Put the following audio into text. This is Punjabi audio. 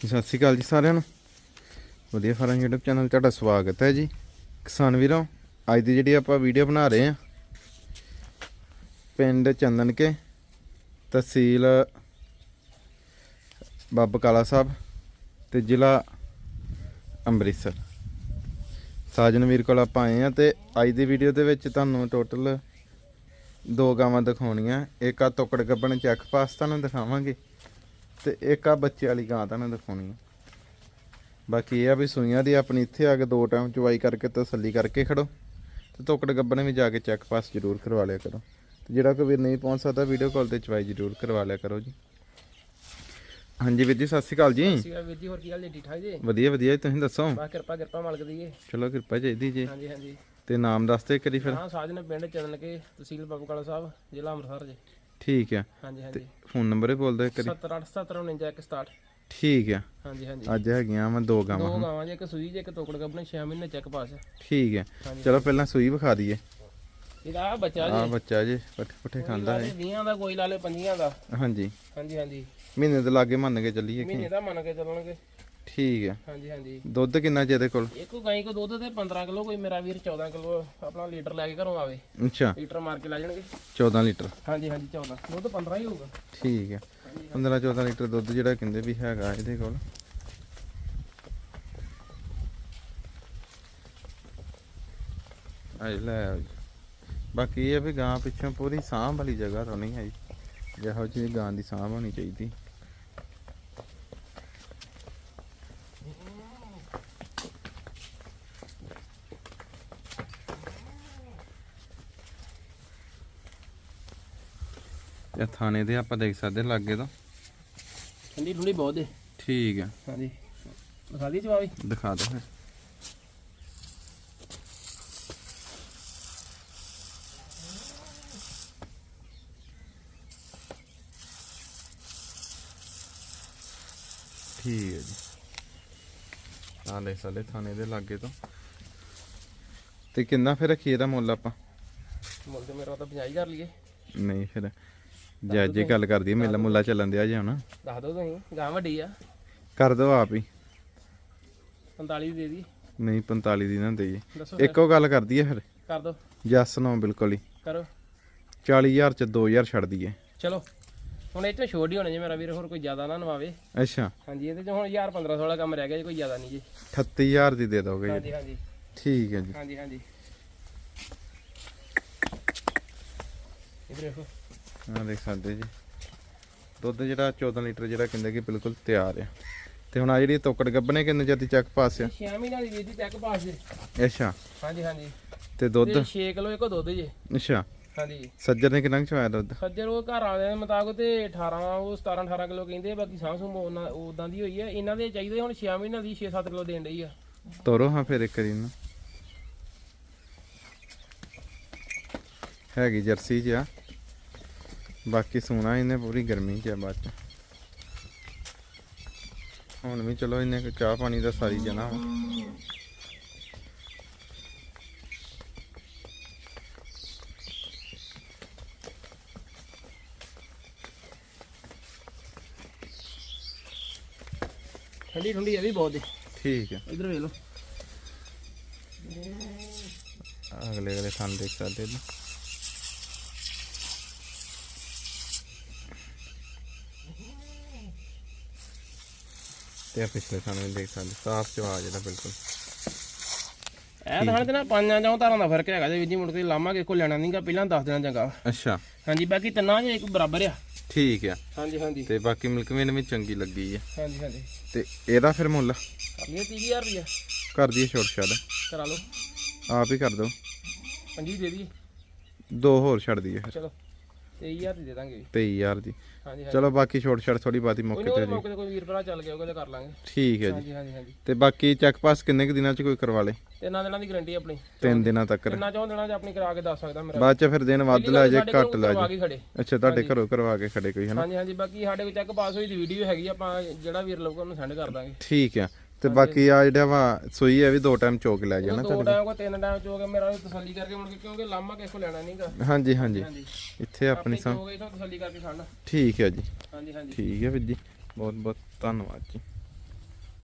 ਸਤਿ ਸ਼੍ਰੀ ਅਕਾਲ ਜੀ ਸਾਰਿਆਂ ਨੂੰ। ਵਧੀਆ ਫਾਰਮ YouTube ਚੈਨਲ ਤੁਹਾਡਾ ਸਵਾਗਤ ਹੈ ਜੀ। ਕਿਸਾਨ ਵੀਰੋ, ਅੱਜ ਦੀ ਜਿਹੜੀ ਆਪਾਂ ਵੀਡੀਓ ਬਣਾ ਰਹੇ ਹਾਂ, ਪਿੰਡ ਚੰਦਨ ਕੇ ਤਹਿਸੀਲ ਬੱਬ ਕਾਲਾ ਸਾਹਿਬ ਤੇ ਜ਼ਿਲ੍ਹਾ ਅੰਮ੍ਰਿਤਸਰ। ਸਾਜਨ ਵੀਰ ਕੋਲ ਆਪਾਂ ਆਏ ਆ ਤੇ ਅੱਜ ਦੀ ਵੀਡੀਓ ਦੇ ਵਿੱਚ ਤੁਹਾਨੂੰ ਟੋਟਲ ਦੋ ਗਾਵਾਂ ਦਿਖਾਉਣੀਆਂ। ਇੱਕ ਆ ਤੁਕੜ ਗੱਬਣ ਚੈੱਕ ਪਾਸ ਤੁਹਾਨੂੰ ਦਿਖਾਵਾਂਗੇ। ਤੇ ਇੱਕ ਆ ਬੱਚੇ ਵਾਲੀ ਗਾਂ ਤੁਹਾਨੂੰ ਦਿਖਾਉਣੀ ਆ। ਬਾਕੀ ਇਹ ਆ ਵੀ ਸੂਈਆਂ ਦੀ ਆਪਣੀ ਇੱਥੇ ਆ ਕੇ ਦੋ ਟਾਈਮ ਚਵਾਈ ਕਰਕੇ ਤਸੱਲੀ ਕਰਕੇ ਖੜੋ। ਤੇ ਤੋਕੜ ਗੱਬਣ ਵੀ ਜਾ ਕੇ ਚੈੱਕ ਪਾਸ ਜ਼ਰੂਰ ਕਰਵਾ ਲਿਆ ਕਰੋ। ਤੇ ਜਿਹੜਾ ਕੋਈ ਵੀਰ ਨਹੀਂ ਪਹੁੰਚ ਸਕਦਾ ਵੀਡੀਓ ਕਾਲ ਤੇ ਚਵਾਈ ਜ਼ਰੂਰ ਕਰਵਾ ਲਿਆ ਕਰੋ ਜੀ। ਹਾਂਜੀ ਵੀਰ ਜੀ ਸਤਿ ਸ਼੍ਰੀ ਅਕਾਲ ਜੀ। ਸੀਗਾ ਵੀਰ ਜੀ ਹੋਰ ਕੀ ਹਾਲ ਜੀ ਠੀਕ ਠਾਕ ਜੀ? ਵਧੀਆ ਵਧੀਆ ਜੀ ਤੁਸੀਂ ਦੱਸੋ? ਬਾ ਕਿਰਪਾ ਕਿਰਪਾ ਮਾਲਕ ਦੀ ਜੀ ਚਲੋ ਕਿਰਪਾ ਚਾਹੀਦੀ ਜੀ। ਹਾਂਜੀ ਹਾਂਜੀ। ਤੇ ਨਾਮ ਦੱਸ ਦੇ ਕਰੀ ਫਿਰ। ਹਾਂ ਸਾਜਨ ਪਿੰਡ ਚੰਦਨ ਕੇ ਤਹਿਸੀਲ ਬਾਬੂਕਾਲਾ ਸਾਹਿਬ ਜ਼ਿਲ੍ਹਾ ਅੰਮ੍ਰਿਤਸਰ ਜੀ। ਠੀਕ ਆ। ਹਾਂਜੀ ਹਾਂਜੀ। ਫੋਨ ਨੰਬਰ ਹੀ ਬੋਲ ਕਰੀ 787749 ਠੀਕ ਆ। ਹਾਂਜੀ ਹਾਂਜੀ। ਅੱਜ ਹੈਗੀਆਂ ਮੈਂ ਦੋ ਗਾਵਾਂ। ਦੋ ਗਾਵਾਂ ਜੀ ਇੱਕ ਸੂਈ ਜੀ ਇੱਕ ਤੋਕੜ ਗੱਬਣੇ 6 ਮਹੀਨੇ ਚੈੱਕ ਪਾਸ। ਠੀਕ ਆ। ਹਾਂਜੀ। ਚਲੋ ਪਹਿਲਾਂ ਸੂਈ ਵਿਖਾ ਦਈਏ। ਇਹਦਾ ਬੱਚਾ ਆ ਜੀ ਬੱਚਾ ਜੀ ਪੱਠੇ ਪੁੱਠੇ ਖਾਂਦਾ ਹੈ 20 ਦਾ ਕੋਈ ਲਾ ਲੇ 25 ਦਾ। ਹਾਂਜੀ। ਹਾਂਜੀ ਹਾਂਜੀ। ਮਹੀਨੇ ਦੇ ਲਾਗੇ ਮੰਨ ਕੇ ਚੱਲੀਏ ਮਹੀਨੇ ਦਾ ਮੰਨ ਕੇ ਚੱਲਣਗੇ। ਠੀਕ ਆ ਹਾਂਜੀ ਹਾਂਜੀ। ਦੁੱਧ ਕਿੰਨਾ ਜਿਹਦੇ ਕੋਲ? ਇੱਕ ਗਾਈ ਕੋ ਦੁੱਧ ਤੇ 15 ਕਿਲੋ ਕੋਈ ਮੇਰਾ ਵੀਰ 14 ਕਿਲੋ ਆਪਣਾ ਲੀਟਰ ਲੈ ਕੇ ਘਰੋਂ ਆਵੇ। ਅੱਛਾ। ਲੀਟਰ ਮਾਰ ਕੇ ਲੈ ਜਾਣਗੇ। 14 ਲੀਟਰ। ਹਾਂਜੀ ਹਾਂਜੀ 14 ਦੁੱਧ 15 ਹੀ ਹੋਊਗਾ। ਠੀਕ ਆ 15 14 ਲੀਟਰ ਦੁੱਧ ਜਿਹੜਾ ਕਹਿੰਦੇ ਵੀ ਹੈਗਾ ਇਹਦੇ ਕੋਲ। ਆਈ ਲੈ। ਬਾਕੀ ਇਹ ਵੀ ਗਾਂ ਪਿੱਛੋਂ ਪੂਰੀ ਸਾਂਭ ਵਾਲੀ ਜਗ੍ਹਾ ਤੋਂ ਨਹੀਂ ਆਈ। ਜਿਹੋ ਜਿਹੀ ਗਾਂ ਦੀ ਸਾਂਭ ਹੋਣੀ ਚਾਹੀਦੀ। ਤੇ ਥਾਣੇ ਦੇ ਆਪਾਂ ਦੇਖ ਸਕਦੇ ਲਾਗੇ ਤੋਂ। ਠੰਡੀ ਠੰਡੀ ਬਹੁਤ ਹੈ ਠੀਕ ਆ। ਹਾਂਜੀ। ਦਿਖਾ ਦੀ ਜਵਾਬ ਦਿਖਾ ਦੋ ਫਿਰ। ਠੀਕ ਹੈ ਜੀ। ਲੈ ਸਾਡੇ ਥਾਣੇ ਦੇ ਲਾਗੇ ਤੋਂ। ਤੇ ਕਿੰਨਾ ਫਿਰ ਰੱਖੀਏ ਦਾ ਮੁੱਲ ਆਪਾਂ? ਮੁੱਲ ਤੇ ਮੇਰਾ ਤਾਂ 50 ਕਰ ਲਈਏ ਨਹੀਂ ਫਿਰ ਜੀ ਗੱਲ ਕਰਦੀ ਹੈ ਮੇਲਾ ਮੁੱਲਾ ਚੱਲਣ ਦਿਆ ਜੀ ਹੁਣ। ਦੱਸ ਦੋ ਤੁਸੀਂ ਗਾਂ ਵੱਡੀ ਆ। ਕਰ ਦੋ ਆਪ ਹੀ। 45 ਦੀ ਦੇ ਨਹੀਂ 45 ਦੀ ਨਾ ਦੇਈਏ ਦੱਸੋ ਇੱਕੋ ਗੱਲ ਕਰਦੀ ਹੈ ਫਿਰ। ਕਰ ਦੋ ਜੱਸ ਨੋ ਬਿਲਕੁਲ ਹੀ। ਕਰੋ। 40000 ਚ 2000 ਛੱਡ ਦਈਏ ਚਲੋ ਹੁਣ ਇਹ ਤੋਂ ਛੋੜ ਹੀ ਹੋਣੇ ਜੇ ਮੇਰਾ ਵੀਰ ਹੋਰ ਕੋਈ ਜ਼ਿਆਦਾ ਨਾ ਨਵਾਵੇ। ਅੱਛਾ। ਹਾਂਜੀ ਇਹਦੇ ਚ ਹੁਣ 1000 1500 ਵਾਲਾ ਕੰਮ ਰਹਿ ਗਿਆ ਜੀ ਕੋਈ ਜ਼ਿਆਦਾ ਨਹੀਂ ਜੀ। 38000 ਦੀ ਦੇ ਦੋਗੇ ਜੀ। ਹਾਂਜੀ ਹਾਂਜੀ। ਠੀਕ ਹੈ ਜੀ। ਹਾਂਜੀ ਹਾਂਜੀ। ਇਧਰ ਦੇਖੋ। ਹਾਂ ਦੇਖ ਸਕਦੇ ਜੀ। ਦੁੱਧ ਜਿਹੜਾ 14 ਲੀਟਰ ਜਿਹੜਾ ਕਹਿੰਦੇ ਕਿ ਬਿਲਕੁਲ ਤਿਆਰ ਆ। ਤੇ ਹੁਣ ਆ ਜਿਹੜੀ ਤੋਕੜ ਗੱਬਣੇ ਕਿੰਨੇ ਜਦੀ ਚੱਕ ਪਾਸ ਆ? 6 ਮਹੀਨਿਆਂ ਦੀ ਵੀਰ ਦੀ ਚੈੱਕ ਪਾਸ ਜੀ। ਅੱਛਾ। ਹਾਂਜੀ ਹਾਂਜੀ। ਤੇ ਦੁੱਧ? ਤੇ 6 ਕਿਲੋ ਇੱਕੋ ਦੁੱਧ ਜੀ। ਅੱਛਾ। ਹਾਂਜੀ। ਸੱਜਰ ਨੇ ਕਿੰਨਾ ਚਵਾਇਆ ਦੁੱਧ? ਸੱਜਰ ਉਹ ਘਰ ਵਾਲਿਆਂ ਦੇ ਮੁਤਾਬਕ ਤੇ 18 ਉਹ 17 18 ਕਿਲੋ ਕਹਿੰਦੇ ਆ, ਬਾਕੀ ਸਾਂਭ ਸੂਮ ਉਦਾਂ ਦੀ ਹੋਈ ਹੈ ਇਹਨਾਂ ਦੇ ਚਾਹੀਦੇ ਹੁਣ 6 ਮਹੀਨਿਆਂ ਦੀ 6-7 ਕਿਲੋ ਦੇਣ ਡਈ ਆ। ਤੋਰੋ ਹਾਂ ਫਿਰ ਇੱਕ ਵਾਰੀ ਨੂੰ ਹੈਗੀ ਜਰਸੀ ਚ ਆ। ਬਾਕੀ ਸੋਨਾ ਇਹਨੇ ਪੂਰੀ ਗਰਮੀ ਚ ਆ ਬਾਅਦ ਚ। ਹੁਣ ਵੀ ਚਲੋ ਇਹਨੇ ਕੁ ਚਾਹ ਪਾਣੀ ਦਾ ਸਾਰੀ ਜਨਾ ਵਾ। ਠੰਡੀ ਠੰਡੀ ਇਹ ਵੀ ਬਹੁਤ ਹੈ ਠੀਕ ਹੈ ਇਧਰ ਵੇਖ ਲਓ। ਅਗਲੇ ਅਗਲੇ ਥਾਂ ਦੇਖ ਸਕਦੇ ਜੀ। ਤੇ ਪਿਛਲੇ ਥਾਂ ਵੀ ਦੇਖ ਸਕਦੇ ਸਾਫ਼ ਜਵਾਬ ਜਿਹੜਾ ਬਿਲਕੁਲ। ਇਹ ਤਾਂ ਤੇ ਨਾ ਪੰਜਾਂ ਚੋਂ ਧਾਰਾਂ ਦਾ ਫ਼ਰਕ ਹੈਗਾ ਜੇ ਵੀਰ ਜੀ ਮੁੜ ਕੇ ਲਾਵਾਂਗੇ ਕੋ ਲੈਣਾ ਨਹੀਂਗਾ ਪਹਿਲਾਂ ਦੱਸ ਦੇਣਾ ਚੰਗਾ। ਅੱਛਾ। ਹਾਂਜੀ ਬਾਕੀ ਤਿੰਨਾਂ ਜੇ ਇੱਕ ਬਰਾਬਰ ਆ। ਠੀਕ ਆ। ਹਾਂਜੀ ਹਾਂਜੀ। ਤੇ ਬਾਕੀ ਮਿਲਕ ਮੇਨ ਵੀ ਚੰਗੀ ਲੱਗੀ ਹੈ ਹਾਂਜੀ ਹਾਂਜੀ। ਤੇ ਇਹਦਾ ਫਿਰ ਮੁੱਲ? ਇਹ 30000 ਰੁਪਇਆ ਕਰ ਦਈਏ ਛੋਟ ਛੱਡ। ਕਰਾ ਲਓ। ਆਪ ਹੀ ਕਰ ਦੋ ਪੰਜੀ ਦੇ ਦਈਏ ਦੋ ਹੋਰ ਛੱਡ ਦਈਏ ਫਿਰ। ਚਲੋ। 23000 ਦੀ ਦੇ ਦਾਂਗੇ ਜੀ 23000 ਦੀ। ਹਾਂਜੀ ਹਾਂਜੀ। ਚਲੋ ਬਾਕੀ ਛੋਟ ਛੱਡ ਥੋੜੀ ਬਾਤੀ ਕੋਈ ਮੌਕੇ ਨਹੀਂ ਤੇ ਉਹ ਜੀ। ਮੌਕੇ ਤੇ ਕੋਈ ਵੀਰ ਭਰਾ ਚੱਲ ਗਿਆ ਉਹਦੇ ਕਰ ਲਾਂਗੇ। ਠੀਕ ਹੈ ਜੀ। ਹਾਂਜੀ ਹਾਂਜੀ ਹਾਂਜੀ। ਤੇ ਬਾਕੀ ਚੈੱਕ ਪਾਸ ਕਿੰਨੇ ਕੁ ਦਿਨਾਂ ਚ ਕੋਈ ਕਰਵਾ ਲੇ? ਤਿੰਨਾਂ ਦਿਨਾਂ ਦੀ ਗਾਰੰਟੀ ਆਪਣੀ। ਤਿੰਨ ਦਿਨਾਂ ਤੱਕ। ਤਿੰਨਾਂ ਚੋਂ ਦਿਨਾਂ 'ਚ ਆਪਣੀ ਕਰਾ ਕੇ ਦੱਸ ਸਕਦਾ ਮੇਰਾ। ਬਾਅਦ ਚ ਫਿਰ ਦਿਨ ਵੱਧ ਲੈ ਜੇ ਸਾਡੇ ਕੋਲ ਘੱਟ ਲੈ ਕਰਵਾ ਜੇ ਕੇ ਖੜੇ ਅੱਛਾ ਤੁਹਾਡੇ ਘਰੋਂ ਕਰਵਾ ਕੇ ਖੜੇ ਕੋਈ ਹਨਾ ਹਾਂਜੀ ਹਾਂਜੀ। ਬਾਕੀ ਸਾਡੇ ਕੋਲ ਚੈੱਕ ਪਾਸ ਹੋਈ ਦੀ ਵੀਡੀਓ ਹੈਗੀ ਆ, ਆਪਾਂ ਜਿਹੜਾ ਵੀਰ ਲਊਗਾ ਉਹਨੂੰ ਸੈਂਡ ਕਰ ਦਾਂਗੇ। ਠੀਕ ਆ। ਤੇ ਬਾਕੀ ਆ ਜਿਹੜਾ ਵਾ ਸੋਈ ਹੈ ਵੀ ਦੋ ਟਾਈਮ ਚੋਕ ਲੈ ਜਾਣਾ ਦੋ ਟਾਈਮ ਕੋ ਤਿੰਨ ਟਾਈਮ ਚੋ ਕੇ ਮੇਰਾ ਤਸੱਲੀ ਕਰਕੇ ਮੁੜ ਕੇ ਕਿਉਂਕਿ ਲਾਮਾ ਕਿਸੇ ਕੋ ਲੈਣਾ ਨਹੀਂਗਾ। ਹਾਂਜੀ ਹਾਂਜੀ। ਇੱਥੇ ਆਪਣੀ ਤਸੱਲੀ ਕਰਕੇ ਖੜਨਾ ਠੀਕ ਹੈ ਜੀ। ਹਾਂਜੀ ਹਾਂਜੀ। ਠੀਕ ਹੈ ਵੀਰ ਜੀ। ਬਹੁਤ ਬਹੁਤ ਧੰਨਵਾਦ ਜੀ।